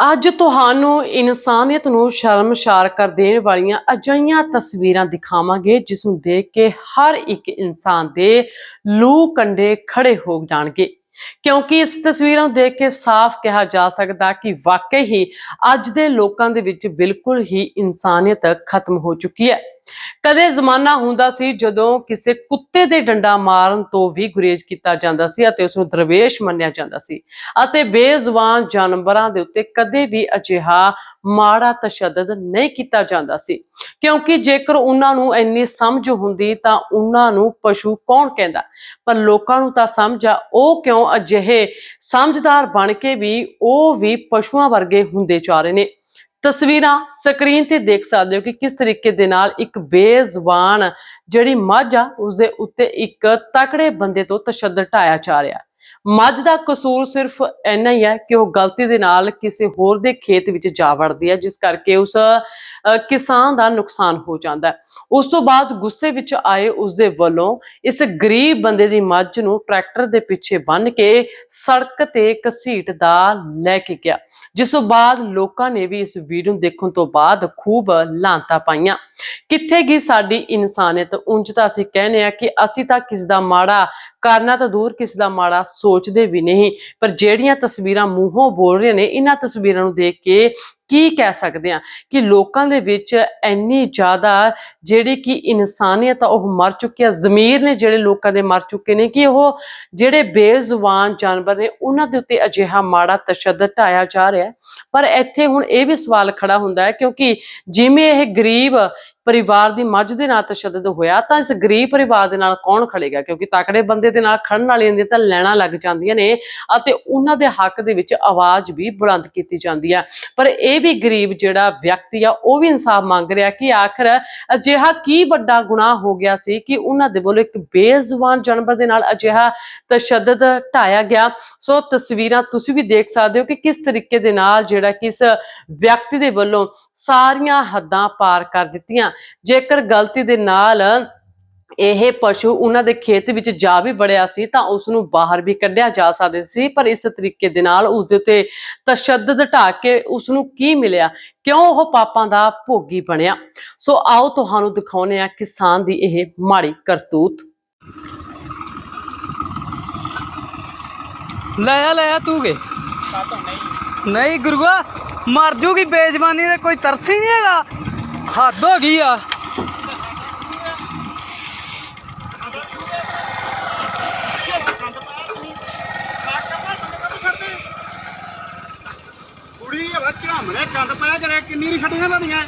ਅੱਜ ਤੁਹਾਨੂੰ ਇਨਸਾਨੀਅਤ ਨੂੰ ਸ਼ਰਮਸ਼ਾਰ ਕਰ ਦੇਣ ਵਾਲੀਆਂ ਅਜਿਹੀਆਂ ਤਸਵੀਰਾਂ ਦਿਖਾਵਾਂਗੇ, ਜਿਸ ਨੂੰ ਦੇਖ ਕੇ ਹਰ ਇੱਕ ਇਨਸਾਨ ਦੇ ਲੂ ਕੰਡੇ ਖੜੇ ਹੋ ਜਾਣਗੇ। ਕਿਉਂਕਿ ਇਸ ਤਸਵੀਰਾਂ ਨੂੰ ਦੇਖ ਕੇ ਸਾਫ਼ ਕਿਹਾ ਜਾ ਸਕਦਾ ਕਿ ਵਾਕਈ ਹੀ ਅੱਜ ਦੇ ਲੋਕਾਂ ਦੇ ਵਿੱਚ ਬਿਲਕੁਲ ਹੀ ਇਨਸਾਨੀਅਤ ਖਤਮ ਹੋ ਚੁੱਕੀ ਹੈ। ਕਦੇ ਜ਼ਮਾਨਾ ਹੁੰਦਾ ਸੀ ਜਦੋਂ ਕਿਸੇ ਕੁੱਤੇ ਦੇ ਡੰਡਾ ਮਾਰਨ ਤੋਂ ਵੀ ਗੁਰੇਜ਼ ਕੀਤਾ ਜਾਂਦਾ ਸੀ ਅਤੇ ਉਸ ਨੂੰ ਦਰਵੇਸ਼ ਮੰਨਿਆ ਜਾਂਦਾ ਸੀ ਅਤੇ ਬੇਜ਼ੁਬਾਨ ਜਾਨਵਰਾਂ ਦੇ ਉੱਤੇ ਕਦੇ ਵੀ ਅਜਿਹਾ ਮਾੜਾ ਤਸ਼ੱਦਦ ਨਹੀਂ ਕੀਤਾ ਜਾਂਦਾ ਸੀ। ਕਿਉਂਕਿ ਜੇਕਰ ਉਹਨਾਂ ਨੂੰ ਇੰਨੀ ਸਮਝ ਹੁੰਦੀ ਤਾਂ ਉਹਨਾਂ ਨੂੰ ਪਸ਼ੂ ਕੌਣ ਕਹਿੰਦਾ? ਪਰ ਲੋਕਾਂ ਨੂੰ ਤਾਂ ਸਮਝ ਆ, ਉਹ ਕਿਉਂ ਅਜਿਹੇ ਸਮਝਦਾਰ ਬਣ ਕੇ ਵੀ ਉਹ ਵੀ ਪਸ਼ੂਆਂ ਵਰਗੇ ਹੁੰਦੇ ਜਾ ਰਹੇ ਨੇ? ਤਸਵੀਰਾਂ ਸਕਰੀਨ ਤੇ ਦੇਖ ਸਕਦੇ ਹੋ ਕਿ ਕਿਸ ਤਰੀਕੇ ਦੇ ਨਾਲ ਇੱਕ ਬੇਜ਼ੁਬਾਨ ਜਿਹੜੀ ਮੱਝ ਆ, ਉਸਦੇ ਉੱਤੇ ਇੱਕ ਤਕੜੇ ਬੰਦੇ ਤੋਂ ਤਸ਼ੱਦਦ ਢਾਇਆ ਜਾ ਰਿਹਾ। ਮੱਝ ਦਾ ਕਸੂਰ ਸਿਰਫ ਇੰਨਾ ਹੀ ਹੈ ਕਿ ਉਹ ਗਲਤੀ ਦੇ ਨਾਲ ਕਿਸੇ ਹੋਰ ਦੇ ਖੇਤ ਵਿੱਚ ਜਾ ਵੜਦੀ ਹੈ, ਜਿਸ ਕਰਕੇ ਉਸ ਕਿਸਾਨ ਦਾ ਨੁਕਸਾਨ ਹੋ ਜਾਂਦਾ ਹੈ। ਉਸ ਤੋਂ ਬਾਅਦ ਗੁੱਸੇ ਵਿੱਚ ਆਏ ਉਸ ਦੇ ਵੱਲੋਂ ਇਸ ਗਰੀਬ ਬੰਦੇ ਦੀ ਮੱਝ ਨੂੰ ਟਰੈਕਟਰ ਦੇ ਪਿੱਛੇ ਬੰਨ੍ਹ ਕੇ ਸੜਕ ਤੇ ਘਸੀਟਦਾ ਲੈ ਕੇ ਗਿਆ। ਜਿਸ ਤੋਂ ਬਾਅਦ ਲੋਕਾਂ ਨੇ ਵੀ ਇਸ ਵੀਡੀਓ ਦੇਖਣ ਤੋਂ ਬਾਅਦ ਖੂਬ ਲਾਂਤਾ ਪਾਈਆਂ। ਕਿੱਥੇ ਗਈ ਸਾਡੀ ਇਨਸਾਨੀਅਤ? ਉਂਝ ਤਾਂ ਅਸੀਂ ਕਹਿੰਦੇ ਆ ਕਿ ਅਸੀਂ ਤਾਂ ਕਿਸ ਦਾ ਮਾੜਾ ਕਰਨਾ ਤਾਂ ਦੂਰ ਕਿਸ ਦਾ ਮਾੜਾ ਸੋਚਦੇ ਵੀ ਨਹੀਂ, ਪਰ ਜਿਹੜੀਆਂ ਤਸਵੀਰਾਂ ਮੂੰਹੋਂ ਬੋਲ ਰਹੇ ਨੇ, ਇਹਨਾਂ ਤਸਵੀਰਾਂ ਨੂੰ ਦੇਖ ਕੇ ਕੀ ਕਹਿ ਸਕਦੇ ਆ ਕਿ ਲੋਕਾਂ ਦੇ ਵਿੱਚ ਇੰਨੀ ਜ਼ਿਆਦਾ ਜਿਹੜੀ ਕਿ ਇਨਸਾਨੀਅਤ ਆ, ਉਹ ਮਰ ਚੁੱਕੀ ਆ, ਜ਼ਮੀਰ ਨੇ ਜਿਹੜੇ ਲੋਕਾਂ ਦੇ ਮਰ ਚੁੱਕੇ ਨੇ ਕਿ ਉਹ ਜਿਹੜੇ ਬੇਜ਼ੁਬਾਨ ਜਾਨਵਰ ਨੇ, ਉਹਨਾਂ ਦੇ ਉੱਤੇ ਅਜਿਹਾ ਮਾੜਾ ਤਸ਼ੱਦਦ ਢਾਇਆ ਜਾ ਰਿਹਾ ਪਰ ਇੱਥੇ ਹੁਣ ਇਹ ਵੀ ਸਵਾਲ ਖੜਾ ਹੁੰਦਾ ਹੈ ਕਿਉਂਕਿ ਜਿਵੇਂ ਇਹ ਗਰੀਬ ਪਰਿਵਾਰ ਦੀ ਮੱਝ ਦੇ ਨਾਲ ਤਸ਼ੱਦਦ ਹੋਇਆ ਤਾਂ ਇਸ ਗਰੀਬ ਪਰਿਵਾਰ ਦੇ ਨਾਲ ਕੌਣ ਖੜੇਗਾ? ਕਿਉਂਕਿ ਤਕੜੇ ਬੰਦੇ ਦੇ ਨਾਲ ਖੜਨ ਵਾਲਿਆਂ ਦੀਆਂ ਤਾਂ ਲੈਣਾ ਲੱਗ ਜਾਂਦੀਆਂ ਨੇ ਅਤੇ ਉਹਨਾਂ ਦੇ ਹੱਕ ਦੇ ਵਿੱਚ ਆਵਾਜ਼ ਵੀ ਬੁਲੰਦ ਕੀਤੀ ਜਾਂਦੀ ਹੈ ਪਰ ਇਹ ਵੀ ਗਰੀਬ ਜਿਹੜਾ ਵਿਅਕਤੀ ਆ, ਉਹ ਵੀ ਇਨਸਾਫ ਮੰਗ ਰਿਹਾ ਕਿ ਆਖਰ ਅਜਿਹਾ ਕੀ ਵੱਡਾ ਗੁਨਾਹ ਹੋ ਗਿਆ ਸੀ ਕਿ ਉਹਨਾਂ ਦੇ ਵੱਲੋਂ ਇੱਕ ਬੇਜ਼ੁਬਾਨ ਜਾਨਵਰ ਦੇ ਨਾਲ ਅਜਿਹਾ ਤਸ਼ੱਦਦ ਢਾਇਆ ਗਿਆ? ਸੋ ਤਸਵੀਰਾਂ ਤੁਸੀਂ ਵੀ ਦੇਖ ਸਕਦੇ ਹੋ ਕਿ ਕਿਸ ਤਰੀਕੇ ਦੇ ਨਾਲ ਜਿਹੜਾ ਕਿ ਇਸ ਵਿਅਕਤੀ ਦੇ ਵੱਲੋਂ ਸਾਰੀਆਂ ਹੱਦਾਂ ਪਾਰ ਕਰ ਦਿੱਤੀਆਂ। ਜੇਕਰ ਗਲਤੀ ਦੇ ਨਾਲ ਇਹ ਪਸ਼ੂ ਉਹਨਾਂ ਦੇ ਖੇਤ ਵਿੱਚ ਜਾ ਵੀ ਬੜਿਆ ਸੀ, ਤਾਂ ਉਸ ਨੂੰ ਬਾਹਰ ਵੀ ਕੱਢਿਆ ਜਾ ਸਕਦਾ ਸੀ, ਪਰ ਇਸ ਤਰੀਕੇ ਦੇ ਨਾਲ ਉਸ ਦੇ ਉੱਤੇ ਤਸ਼ੱਦਦ ਢਾ ਕੇ ਉਸ ਨੂੰ ਕੀ ਮਿਲਿਆ? ਕਿਉਂ ਉਹ ਪਾਪਾਂ ਦਾ ਭੋਗੀ ਬਣਿਆ? ਸੋ ਆਓ ਤੁਹਾਨੂੰ ਦਿਖਾਉਨੇ ਆ ਕਿਸਾਨ ਦੀ ਇਹ ਮਾੜੀ ਕਰਤੂਤ। ਲੈ ਆ ਲੈ ਆ ਤੂੰ ਕੇ ਨਹੀਂ? ਗੁਰੂਆ ਮਰ ਜੂਗੀ ਬੇਜ਼ਬਾਨੀ ਤੇ ਕੋਈ ਤਰਸ ਹੀ ਨਹੀਂ ਹੈਗਾ। ਹੱਦ ਹੋ ਗਈ ਆ। ਕੁੜੀ ਆ ਬੱਚਾ ਹਮਲੇ ਗੰਦ ਪਾਇਆ ਕਰੇ ਕਿੰਨੀ ਰੀ ਛੱਡੀਆਂ ਲੜੀਆਂ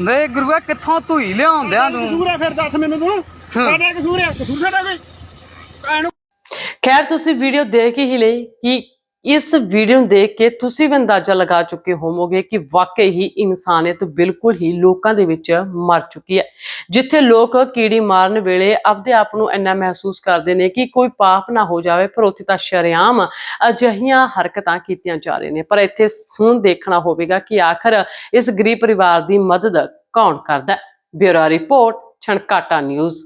ਨਹੀਂ ਗੁਰੂਆ ਕਿੱਥੋਂ ਧੂਈ ਲਿਆਉਂਦਿਆਂ ਤੂੰ? ਕਸੂਰ ਹੈ ਫਿਰ ਦੱਸ ਮੈਨੂੰ ਤੂੰ। ਸਾਡਾ ਕਸੂਰ ਹੈ ਕਸੂਰ ਸਾਡਾ ਕੋਈ? ਖੈਰ, ਤੁਸੀਂ ਵੀਡੀਓ ਦੇਖ ਹੀ ਲਈ ਕਿ ਇਸ ਵੀਡੀਓ ਨੂੰ ਦੇਖ ਕੇ ਤੁਸੀਂ ਵੀ ਅੰਦਾਜ਼ਾ ਲਗਾ ਚੁੱਕੇ ਹੋਵੋਗੇ ਕਿ ਵਾਕਈ ਹੀ ਇਨਸਾਨੀਅਤ ਬਿਲਕੁਲ ਹੀ ਲੋਕਾਂ ਦੇ ਵਿੱਚ ਮਰ ਚੁੱਕੀ ਹੈ। ਜਿੱਥੇ ਲੋਕ ਕੀੜੀ ਮਾਰਨ ਵੇਲੇ ਆਪਦੇ ਆਪ ਨੂੰ ਇੰਨਾ ਮਹਿਸੂਸ ਕਰਦੇ ਨੇ ਕਿ ਕੋਈ ਪਾਪ ਨਾ ਹੋ ਜਾਵੇ, ਪਰ ਉੱਥੇ ਤਾਂ ਸ਼ਰੇਆਮ ਅਜਿਹੀਆਂ ਹਰਕਤਾਂ ਕੀਤੀਆਂ ਜਾ ਰਹੀਆਂ ਨੇ। ਪਰ ਇੱਥੇ ਹੁਣ ਦੇਖਣਾ ਹੋਵੇਗਾ ਕਿ ਆਖਰ ਇਸ ਗਰੀਬ ਪਰਿਵਾਰ ਦੀ ਮਦਦ ਕੌਣ ਕਰਦਾ ਹੈ। Bureau report, Chhankata news.